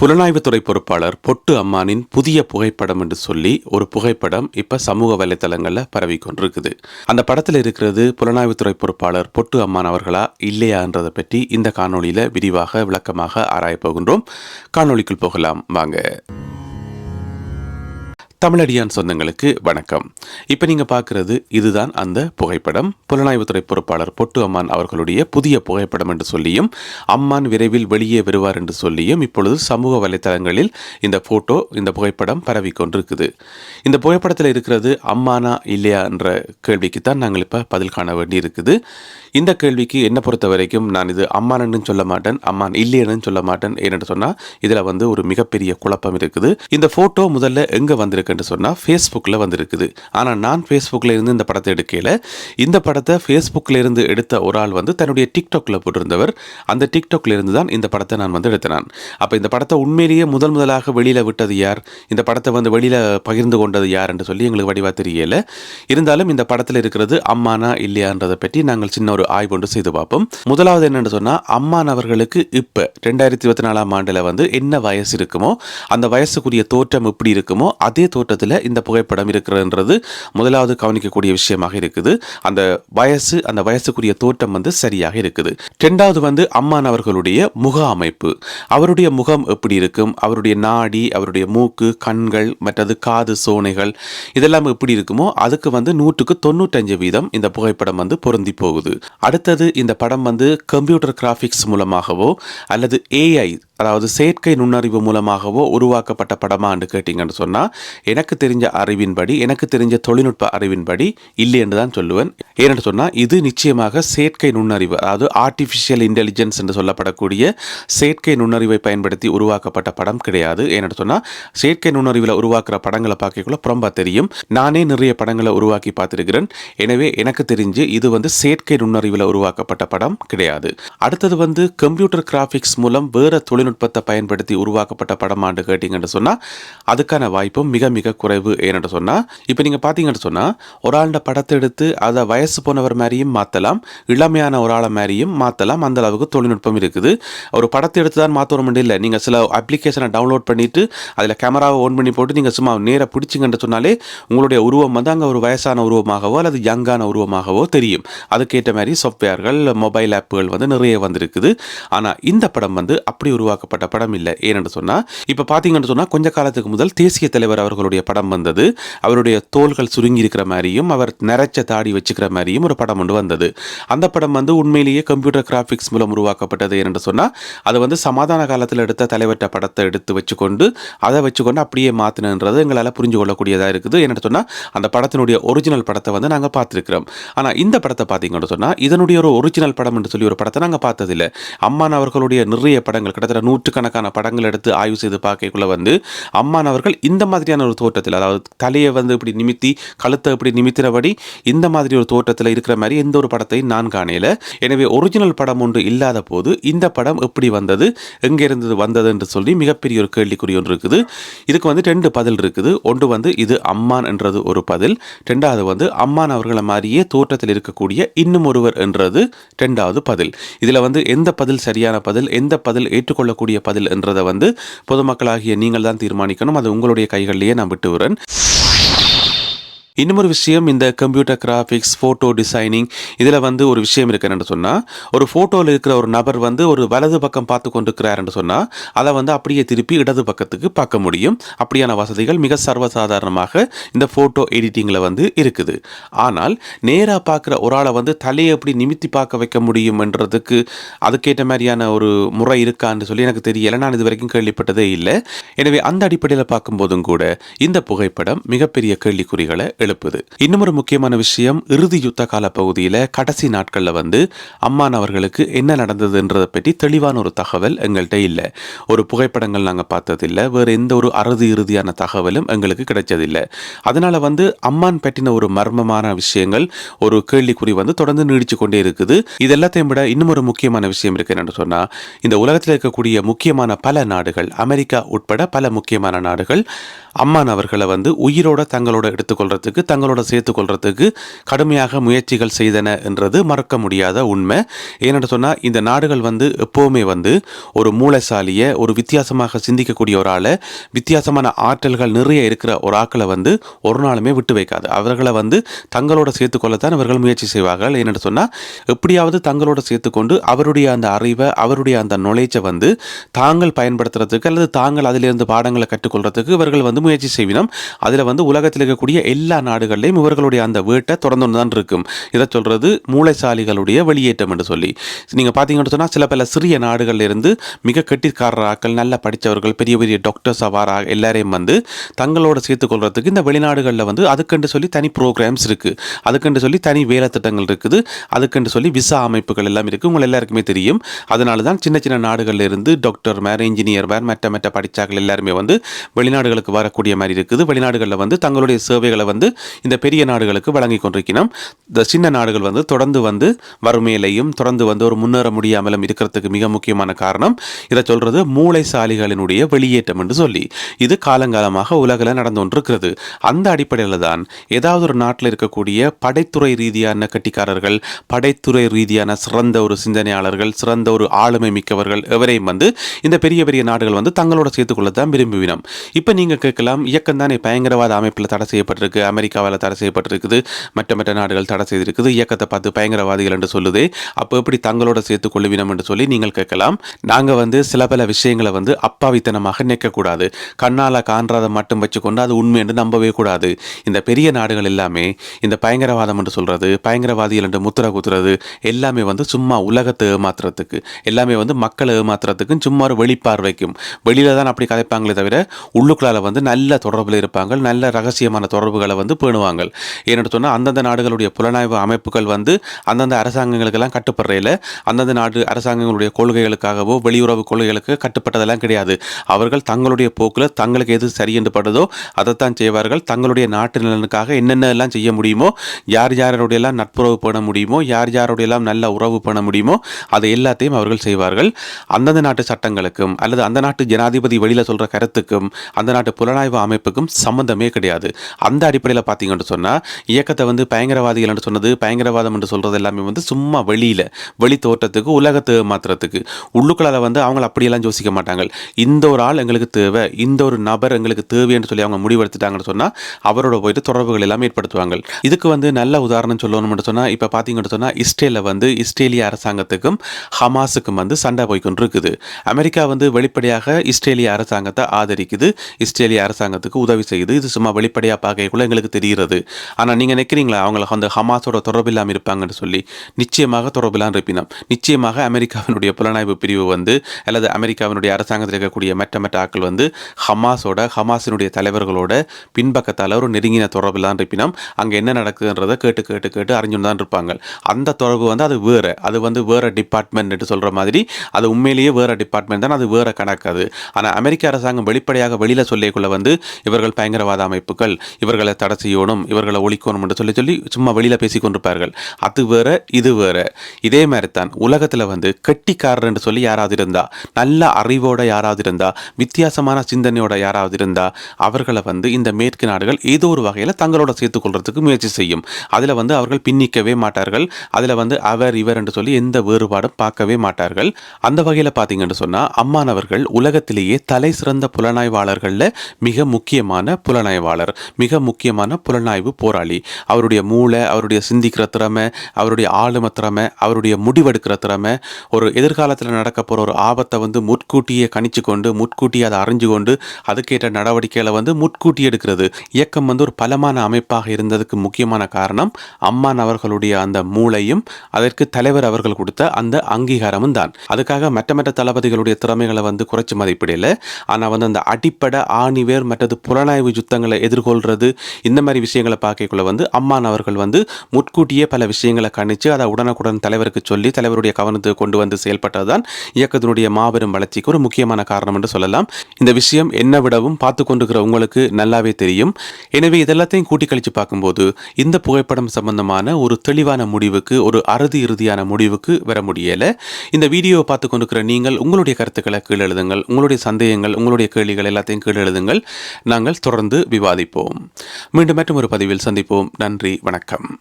புலனாய்வுத்துறை பொறுப்பாளர் பொட்டு அம்மானின் புதிய புகைப்படம் என்று சொல்லி ஒரு புகைப்படம் இப்ப சமூக வலைத்தளங்களில் பரவி கொண்டிருக்குது. அந்த படத்தில் இருக்கிறது புலனாய்வுத்துறை பொறுப்பாளர் பொட்டு அம்மான் அவர்களா இல்லையான்றதை பற்றி இந்த காணொளியில் விரிவாக விளக்கமாக ஆராயப் போகின்றோம். காணொளிக்குள் போகலாம். வாங்க. தமிழடியான் சொந்தங்களுக்கு வணக்கம். இப்போ நீங்கள் பார்க்குறது இதுதான் அந்த புகைப்படம். புலனாய்வுத்துறை பொறுப்பாளர் பொட்டு அம்மான் அவர்களுடைய புதிய புகைப்படம் என்று சொல்லியும் அம்மான் விரைவில் வெளியே வருவார் என்று சொல்லியும் இப்பொழுது சமூக வலைத்தளங்களில் இந்த ஃபோட்டோ இந்த புகைப்படம் பரவி கொண்டிருக்குது. இந்த புகைப்படத்தில் இருக்கிறது அம்மானா இல்லையா என்ற கேள்விக்கு தான் நாங்கள் இப்போ பதில் காண வேண்டி இருக்குது. இந்த கேள்விக்கு என்ன பொறுத்த வரைக்கும் நான் இது அம்மானன்னு சொல்ல மாட்டேன் அம்மான் இல்லையன்னு சொல்ல மாட்டேன் ஏன்னு சொன்னால் இதில் வந்து ஒரு மிகப்பெரிய குழப்பம் இருக்குது. இந்த ஃபோட்டோ முதல்ல எங்கே வந்திருக்கு வந்திருக்குன்னு சொன்னால் ஃபேஸ்புக்கில் வந்திருக்குது. ஆனால் நான் ஃபேஸ்புக்கில் இருந்து இந்த படத்தை எடுக்கையில் இந்த படத்தை ஃபேஸ்புக்கில் இருந்து எடுத்த ஒரு ஆள் வந்து தன்னுடைய டிக்டாக்ல போட்டிருந்தவர். அந்த டிக்டாக்ல இருந்து தான் இந்த படத்தை நான் வந்து எடுத்தேன். அப்போ இந்த படத்தை உண்மையிலேயே முதல் முதலாக வெளியில் விட்டது யார்? இந்த படத்தை வந்து வெளியில் பகிர்ந்து கொண்டது யார் என்று சொல்லி எங்களுக்கு வடிவா தெரியல. இருந்தாலும் இந்த படத்தில் இருக்கிறது அம்மானா இல்லையான்றதை பற்றி நாங்கள் சின்ன ஒரு ஆய்வு ஒன்று செய்து பார்ப்போம். முதலாவது என்னென்னு சொன்னால் அம்மான் அவர்களுக்கு இப்போ ரெண்டாயிரத்தி இருபத்தி நாலாம் ஆண்டில் வந்து என்ன வயசு இருக்குமோ அந்த வயசுக்குரிய தோற்றம் எப்படி இருக்குமோ அதே தோற்றத்தில் இந்த புகைப்படம் இருக்கிறதுன்றது முதலாவது கவனிக்கக்கூடிய விஷயமாக இருக்குது. அந்த வயசு அந்த வயசுக்குரிய தோற்றம் வந்து சரியாக இருக்குது. ரெண்டாவது வந்து அம்மான் அவர்களுடைய முக அமைப்பு. அவருடைய முகம் எப்படி இருக்கும்? அவருடைய நாடி அவருடைய மூக்கு கண்கள் மற்றது காது சோனைகள் இதெல்லாம் எப்படி இருக்குமோ அதுக்கு வந்து நூற்றுக்கு தொண்ணூற்றஞ்சு வீதம் இந்த புகைப்படம் வந்து பொருந்தி போகுது. அடுத்தது இந்த படம் வந்து கம்ப்யூட்டர் கிராஃபிக்ஸ் மூலமாகவோ அல்லது ஏஐ அதாவது செயற்கை நுண்ணறிவு மூலமாகவோ உருவாக்கப்பட்ட படமான்னு கேட்டிங்கன்னு சொன்னால் எனக்கு தெரிஞ்ச அறிவின்படி எனக்கு தெரிஞ்ச தொழில்நுட்ப அறிவின்படி இல்லை என்று தான் சொல்லுவேன். ஏனென்று சொன்னால் இது நிச்சயமாக செயற்கை நுண்ணறிவு அதாவது ஆர்டிஃபிஷியல் இன்டெலிஜென்ஸ் என்று சொல்லப்படக்கூடிய செயற்கை நுண்ணறிவை பயன்படுத்தி உருவாக்கப்பட்ட படம் கிடையாது. ஏனென்று சொன்னால் செயற்கை நுண்ணறிவில் உருவாக்குற படங்களை பார்க்கக்குள்ள புறம்பா தெரியும். நானே நிறைய படங்களை உருவாக்கி பார்த்துருக்கிறேன். எனவே எனக்கு தெரிஞ்சு இது வந்து செயற்கை நுண்ணறிவில் உருவாக்கப்பட்ட படம் கிடையாது. அடுத்தது வந்து கம்ப்யூட்டர் கிராஃபிக்ஸ் மூலம் வேறு தொழில்நுட்பத்தை பயன்படுத்தி உருவாக்கப்பட்ட படமாண்டு கேட்டிங்கன்னு சொன்னால் அதுக்கான வாய்ப்பும் மிக மிக குறைவு ஏன்னு சொன்னால் இப்போ நீங்கள் பார்த்தீங்கன்னு சொன்னால் ஒரு ஆண்ட படத்தை எடுத்து அதை வயசு போனவர் மாதிரியும் மாற்றலாம் இளமையான ஒரு ஆளை மாதிரியும் மாற்றலாம் அந்த அளவுக்கு தொழில்நுட்பம் இருக்குது. ஒரு படத்தை எடுத்து தான் மாற்றணும் இல்லை. நீங்கள் சில அப்ளிகேஷனை டவுன்லோட் பண்ணிட்டு அதில் கேமராவை ஓன் பண்ணி போட்டு நீங்கள் சும்மா நேராக பிடிச்சிங்கன்னு சொன்னாலே உங்களுடைய உருவம் வந்து அங்கே ஒரு வயசான உருவமாகவோ அல்லது யங்கான உருவமாகவோ தெரியும். அதுக்கேற்ற மாதிரி சாஃப்ட்வேர்கள் மொபைல் ஆப்புகள் வந்து நிறைய வந்திருக்குது. ஆனால் இந்த படம் வந்து அப்படி உருவாக்கப்பட்ட படம் இல்லை. ஏன்னு சொன்னால் இப்போ பார்த்தீங்கன்னு சொன்னால் கொஞ்ச காலத்துக்கு முதல் தேசிய தலைவர் அவர்களுடைய படம் வந்தது. அவருடைய தோள்கள் சுருங்கி இருக்கிற மாதிரியும் அவர் நிறைச்ச தாடி வச்சுக்கிற மாதிரியும் ஒரு படம் ஒன்று வந்தது. அந்த படம் வந்து உண்மையிலேயே கம்ப்யூட்டர் கிராஃபிக்ஸ் மூலம் உருவாக்கப்பட்டது என்று சொன்னால் அது வந்து சமாதான காலத்தில் எடுத்த தலைவர்கிட்ட படத்தை எடுத்து வச்சுக்கொண்டு அதை வச்சுக்கொண்டு அப்படியே மாற்றினன்றது எங்களால் புரிஞ்சு கொள்ளக்கூடியதாக இருக்குது. என்னென்னு சொன்னால் அந்த படத்தினுடைய ஒரிஜினல் படத்தை வந்து நாங்கள் பார்த்துருக்கிறோம். ஆனால் இந்த படத்தை பார்த்தீங்கன்னு சொன்னால் இதனுடைய ஒரு ஒரிஜினல் படம் என்று சொல்லி ஒரு படத்தை நாங்கள் பார்த்ததில்லை. அம்மான் அவர்களுடைய நிறைய படங்கள் கிட்டத்தட்ட நூற்றுக்கணக்கான படங்கள் எடுத்து ஆய்வு செய்து பார்க்கக்குள்ள வந்து அம்மான் அவர்கள் இந்த மாதிரியான ஒரு தோற்றத்தில் அதாவது தலையை வந்து இப்படி நிமித்தி கழுத்தை இப்படி நிமித்தினபடி இந்த மாதிரி ஒரு தோற்றத்தில் இருக்கிற மாதிரி எந்த ஒரு படத்தையும் நான் காணையில் எனவே ஒரிஜினல் படம் ஒன்று இல்லாத போது இந்த படம் எப்படி வந்தது எங்கேருந்து வந்தது என்று சொல்லி மிகப்பெரிய ஒரு கேள்விக்குறி ஒன்று இருக்குது. இதுக்கு வந்து ரெண்டு பதில் இருக்குது. ஒன்று வந்து இது அம்மான் என்றது ஒரு பதில். ரெண்டாவது வந்து அம்மான் அவர்களை மாதிரியே தோற்றத்தில் இருக்கக்கூடிய இன்னும் ஒருவர் என்றது ரெண்டாவது பதில். இதில் வந்து எந்த பதில் சரியான பதில் எந்த பதில் ஏற்றுக்கொள்ளக்கூடிய பதில் என்றதை வந்து பொதுமக்களாகிய நீங்கள் தான் தீர்மானிக்கணும். அது உங்களுடைய கைகளிலேயே நான் விட்டு வரேன் இன்னும் ஒரு விஷயம் இந்த கம்ப்யூட்டர் கிராஃபிக்ஸ் ஃபோட்டோ டிசைனிங் இதில் வந்து ஒரு விஷயம் இருக்குன்னு சொன்னால் ஒரு ஃபோட்டோவில் இருக்கிற ஒரு நபர் வந்து ஒரு வலது பக்கம் பார்த்து கொண்டிருக்கிறாருன்னு சொன்னால் அதை வந்து அப்படியே திருப்பி இடது பக்கத்துக்கு பார்க்க முடியும். அப்படியான வசதிகள் மிக சர்வசாதாரணமாக இந்த ஃபோட்டோ எடிட்டிங்கில் வந்து இருக்குது. ஆனால் நேராக பார்க்குற ஒரு ஆளை வந்து தலையை எப்படி நிமித்தி பார்க்க வைக்க முடியும்ன்றதுக்கு அதுக்கேற்ற மாதிரியான ஒரு முறை இருக்கான்னு சொல்லி எனக்கு தெரியலை. நான் இது வரைக்கும் கேள்விப்பட்டதே இல்லை. எனவே அந்த அடிப்படையில் பார்க்கும்போதும் கூட இந்த புகைப்படம் மிகப்பெரிய கேள்விக்குறிகளை எழுப்புது. இன்னும் ஒரு முக்கியமான விஷயம் இறுதி யுத்த கால பகுதியில் கடைசி நாட்களில் வந்து அம்மான் அவர்களுக்கு என்ன நடந்ததுன்றதை பற்றி தெளிவான ஒரு தகவல் எங்கள்கிட்ட இல்லை. ஒரு புகைப்படங்கள் நாங்கள் பார்த்ததில்லை வேறு எந்த ஒரு அறுதி இறுதியான தகவலும் எங்களுக்கு கிடைச்சதில்லை. அதனால் வந்து அம்மான் பற்றின ஒரு மர்மமான விஷயங்கள் ஒரு கேள்விக்குறி வந்து தொடர்ந்து நீடிச்சு கொண்டே இருக்குது. இது எல்லாத்தையும் விட இன்னும் ஒரு முக்கியமான விஷயம் இருக்கு என்னன்னு சொன்னால் இந்த உலகத்தில் இருக்கக்கூடிய முக்கியமான பல நாடுகள் அமெரிக்கா உட்பட பல முக்கியமான நாடுகள் அம்மான் அவர்களை வந்து உயிரோட தங்களோட எடுத்துக்கொள்றதுக்கு கொள்றதுக்கு தங்களோட சேர்த்து கொள்றதுக்கு கடுமையாக முயற்சிகள் செய்தன என்றது மறக்க முடியாத உண்மை. ஏனென்று சொன்னால் இந்த நாடுகள் வந்து எப்போவுமே வந்து ஒரு மூளைசாலியை ஒரு வித்தியாசமாக சிந்திக்கக்கூடிய ஒரு ஆளை வித்தியாசமான ஆற்றல்கள் நிறைய இருக்கிற ஒரு ஆக்களை வந்து ஒரு நாளுமே விட்டு வைக்காது. அவர்களை வந்து தங்களோட சேர்த்துக்கொள்ளத்தான் இவர்கள் முயற்சி செய்வார்கள். ஏனென்று சொன்னால் எப்படியாவது தங்களோட சேர்த்துக்கொண்டு அவருடைய அந்த அறிவை அவருடைய அந்த நுழைச்சை வந்து தாங்கள் பயன்படுத்துறதுக்கு அல்லது தாங்கள் அதிலிருந்து பாடங்களை கற்றுக்கொள்றதுக்கு இவர்கள் வந்து முயற்சி செய்வினோம். அதில் வந்து உலகத்தில் இருக்கக்கூடிய எல்லா நாடுகள்லையும் இவர்களுடைய அந்த வீட்டை திறந்து தான் இருக்கும். இதை சொல்கிறது மூளைசாலிகளுடைய வெளியேற்றம் என்று சொல்லி. நீங்கள் பார்த்தீங்கன்னு சொன்னால் சில பல சிறிய நாடுகளில் இருந்து மிக கெட்டிக்காரராக்கள் நல்ல படித்தவர்கள் பெரிய பெரிய டாக்டர்ஸ் அவாரா எல்லாரையும் வந்து தங்களோட சேர்த்துக்கொள்கிறதுக்கு இந்த வெளிநாடுகளில் வந்து அதுக்கென்று சொல்லி தனி ப்ரோக்ராம்ஸ் இருக்குது அதுக்கென்று சொல்லி தனி வேலை திட்டங்கள் இருக்குது. அதுக்கென்று சொல்லி விசா அமைப்புகள் எல்லாம் இருக்குது உங்கள் எல்லாருக்குமே தெரியும். அதனால தான் சின்ன சின்ன நாடுகளில் இருந்து டாக்டர் மேர் இன்ஜினியர் மேர் மற்ற மற்ற படித்தாக்கள் எல்லாருமே வந்து வெளிநாடுகளுக்கு வரக்கூடிய மாதிரி இருக்குது. வெளிநாடுகளில் வந்து தங்களுடைய சேவைகளை வந்து இந்த பெரிய நாடுகளுக்கு வழங்கி கொண்டிருக்கணும் இந்த சின்ன நாடுகள் வந்து தொடர்ந்து வந்து வறுமையிலையும் தொடர்ந்து வந்து ஒரு முன்னேற முடியாமலும் இருக்கிறதுக்கு மிக முக்கியமான காரணம் இதை சொல்றது மூளைசாலிகளினுடைய வெளியேற்றம் என்று சொல்லி. இது காலங்காலமாக உலகில் நடந்து கொண்டிருக்கிறது. அந்த அடிப்படையில் தான் ஏதாவது ஒரு நாட்டில் இருக்கக்கூடிய படைத்துறை ரீதியான கட்டிக்காரர்கள் படைத்துறை ரீதியான சிறந்த ஒரு சிந்தனையாளர்கள் சிறந்த ஒரு ஆளுமை மிக்கவர்கள் எவரையும் வந்து இந்த பெரிய பெரிய நாடுகள் வந்து தங்களோட சேர்த்துக்கொள்ள தான் விரும்புவினோம் இப்போ நீங்கள் கேட்கலாம் இயக்கம் தானே பயங்கரவாத அமைப்பில் தடை செய்யப்பட்டிருக்கு அமெரிக்காவில் தடை செய்யப்பட்டிருக்குது. மற்ற மற்ற நாடுகள் தடை செய்திருக்குது. இயக்கத்தை பார்த்து பயங்கரவாதிகள் என்று சொல்லுதே. அப்போ எப்படி தங்களோட சேர்த்துக் கொள்ளுவினம் என்று சொல்லி நீங்கள் கேட்கலாம். நாங்கள் வந்து சில பல விஷயங்களை வந்து அப்பாவித்தனமாக நிற்கக்கூடாது கண்ணால் காண்றதை மட்டும் வச்சுக்கொண்டு அது உண்மை என்று நம்பவே கூடாது. இந்த பெரிய நாடுகள் எல்லாமே இந்த பயங்கரவாதம் என்று சொல்கிறது பயங்கரவாதிகள் என்று முத்திர குத்துறது எல்லாமே வந்து சும்மா உலகத்தை ஏமாத்துறதுக்கு எல்லாமே வந்து மக்களை ஏமாத்துறதுக்கும் சும்மா ஒரு வெளிப்பார்வைக்கும். வெளியில் தான் அப்படி கதைப்பாங்களே தவிர உள்ளுக்குள்ளால வந்து நல்ல தொடர்பில் இருப்பாங்க. நல்ல ரகசியமான தொடர்புகளை வந்து பேணுவாங்க. ஏன்னு சொன்னால் அந்தந்த நாடுகளுடைய புலனாய்வு அமைப்புகள் வந்து அந்தந்த அரசாங்கங்களுக்கெல்லாம் கட்டுப்படுறையில் அந்தந்த நாடு அரசாங்கங்களுடைய கொள்கைகளுக்காகவோ வெளியுறவு கொள்கைகளுக்கு கட்டுப்பட்டதெல்லாம் கிடையாது. அவர்கள் தங்களுடைய போக்கில் தங்களுக்கு எது சரி என்று படுதோ அதைத்தான் செய்வார்கள். தங்களுடைய நாட்டு நலனுக்காக என்னென்ன எல்லாம் செய்ய முடியுமோ யார் யாருடையெல்லாம் நட்புறவு பண்ண முடியுமோ யார் யாருடையெல்லாம் நல்ல உறவு பண்ண முடியுமோ அதை எல்லாத்தையும் அவர்கள் செய்வார்கள். அந்தந்த நாட்டு சட்டங்களுக்கும் அல்லது அந்த நாட்டு ஜனாதிபதி வெளியில் சொல்கிற கருத்துக்கும் அந்த நாட்டு புலனாய்வு அமைப்புக்கும் சம்மந்தமே கிடையாது. அந்த அடிப்படையில் பார்த்தீங்கன்னு சொன்னால் இயக்கத்தை வந்து பயங்கரவாதிகள் என்று சொன்னது பயங்கரவாதம் என்று சொல்கிறது எல்லாமே வந்து சும்மா வெளியில் வெளி தோற்றத்துக்கு உலகத்தை மாத்திரத்துக்கு. உள்ளுக்குள்ளால வந்து அவங்கள அப்படியெல்லாம் யோசிக்க மாட்டாங்க. இந்த ஒரு ஆள் எங்களுக்கு தேவை இந்த ஒரு நபர் எங்களுக்கு தேவைன்னு சொல்லி அவங்க முடிவெடுத்துட்டாங்கன்னு சொன்னால் அவரோட போயிட்டு தொடர்புகள் எல்லாம் ஏற்படுத்துவாங்க. இதுக்கு வந்து நல்ல உதாரணம் சொல்லணும்னு சொன்னால் இப்போ பார்த்தீங்கன்னு சொன்னால் இஸ்ரேலில் வந்து இஸ்ரேலிய அரசாங்கத்துக்கும் ஹமாஸுக்கும் வந்து சண்டை போய்க்கொண்டு இருக்குது. அமெரிக்கா வந்து வெளிப்படையாக இஸ்ரேலிய அரசாங்கத்தை ஆதரிக்குது இஸ்ரேலிய அரசாங்கத்துக்கு உதவி செய்யுது. இது சும்மா வெளிப்படையாக பார்க்கக்குள்ள எங்களுக்கு தெரிகிறது. ஆனால் நீங்கள் நினைக்கிறீங்களா அவங்கள அந்த ஹமாஸோட தொடர்பு இல்லாமல் இருப்பாங்கன்னு சொல்லி? நிச்சயமாக தொடர்பு இல்லாமல் இருப்பினோம். நிச்சயமாக அமெரிக்காவினுடைய புலனாய்வு பிரிவு வந்து அல்லது அமெரிக்காவினுடைய அரசாங்கத்தில் இருக்கக்கூடிய மற்ற மற்ற ஆட்கள் வந்து ஹமாஸோட ஹமாஸினுடைய தலைவர்களோட பின்பக்கத்தால் ஒரு நெருங்கின தொடர்பு இல்லாமல் இருப்பினோம் அங்கே என்ன நடக்குதுன்றதை கேட்டு கேட்டு கேட்டு அறிஞ்சுன்னு தான் இருப்பாங்க. அந்த தொடர்பு வந்து அது வேறு. அது வந்து வேறு டிபார்ட்மெண்ட் சொல்கிற மாதிரி அது உண்மையிலேயே வேறு டிபார்ட்மெண்ட் தான் அது வேறு கணக்கு அது. ஆனால் அமெரிக்க அரசாங்கம் வெளிப்படையாக வெளியில் சொல்லிக்குள்ள வந்து இவர்கள் பயங்கரவாத அமைப்புகள் இவர்களை தடை செய்யணும் இவர்களை ஒழிக்கணும் என்று சொல்லி சொல்லி சும்மா வெளியில் பேசி கொண்டிருப்பார்கள். அது வேற இது வேற. இதே மாதிரி தான் உலகத்தில் வந்து கெட்டிக்காரர் என்று சொல்லி யாராவது இருந்தா நல்ல அறிவோட யாராவது இருந்தா வித்தியாசமான சிந்தனையோட யாராவது இருந்தா அவர்களை வந்து இந்த மேற்கு நாடுகள் ஏதோ ஒரு வகையில் தங்களோட சேர்த்துக் கொள்றதுக்கு முயற்சி செய்யும். அதில் வந்து அவர்கள் பின்னிக்கவே மாட்டார்கள். அதில் வந்து அவர் இவர் என்று சொல்லி எந்த வேறுபாடும் பார்க்கவே மாட்டார்கள். அந்த வகையில் பார்த்தீங்கன்னு சொன்னால் அம்மானவர்கள் உலகத்திலேயே தலை சிறந்த புலனாய்வாளர்களில் மிக முக்கியமான புலனாய்வாளர் மிக முக்கியமான புலனாய்வு போராளி. அவருடைய மூளை அவருடைய சிந்திக்கிற திறமை அவருடைய ஆளும திறமை அவருடைய முடிவெடுக்கிற திறமை ஒரு எதிர்காலத்தில் நடக்க போகிற ஒரு ஆபத்தை வந்து முட்கூட்டியே கணிச்சு கொண்டு முட்கூட்டியே அதை அறிஞ்சு கொண்டு அதுக்கேற்ற நடவடிக்கைகளை வந்து முட்கூட்டி எடுக்கிறது. இயக்கம் வந்து ஒரு பலமான அமைப்பாக இருந்ததுக்கு முக்கியமான காரணம் அம்மான் அவர்களுடைய அந்த மூளையும் அதற்கு தலைவர் அவர்கள் கொடுத்த அந்த அங்கீகாரமும் தான். அதுக்காக மற்ற மற்ற தளபதிகளுடைய திறமைகளை வந்து குறைச்சி மதிப்பிடல. ஆனால் வந்து அந்த அடிப்படை ஆணிவேர் மற்றது புலனாய்வு யுத்தங்களை எதிர்கொள்றது இந்த மாதிரி விஷயங்களை பார்க்கக்குள்ள வந்து அம்மான் அவர்கள் வந்து முட்கூட்டியே பல விஷயங்களை கணிச்சு அதை உடனுக்குடன் தலைவருக்கு சொல்லி தலைவருடைய கவனத்தை கொண்டு வந்து செயல்பட்டதுதான் இயக்கத்தினுடைய மாபெரும் வளர்ச்சிக்கு ஒரு முக்கியமான காரணம் என்று சொல்லலாம். இந்த விஷயம் என்ன விடவும் பார்த்து கொண்டிருக்கிற உங்களுக்கு நல்லாவே தெரியும். எனவே இதெல்லாத்தையும் கூட்டி கழிச்சு பார்க்கும்போது இந்த புகைப்படம் சம்பந்தமான ஒரு தெளிவான முடிவுக்கு ஒரு அறுதி இறுதியான முடிவுக்கு வர முடியல. இந்த வீடியோவை பார்த்து கொண்டிருக்கிற நீங்கள் உங்களுடைய கருத்துக்களை கீழே எழுதுங்கள். உங்களுடைய சந்தேகங்கள் உங்களுடைய கேள்விகள் எல்லாத்தையும் கீழே எழுதுங்கள். நாங்கள் தொடர்ந்து விவாதிப்போம். மீண்டும் மற்றும் ஒரு பதிவில் சந்திப்போம். நன்றி வணக்கம்.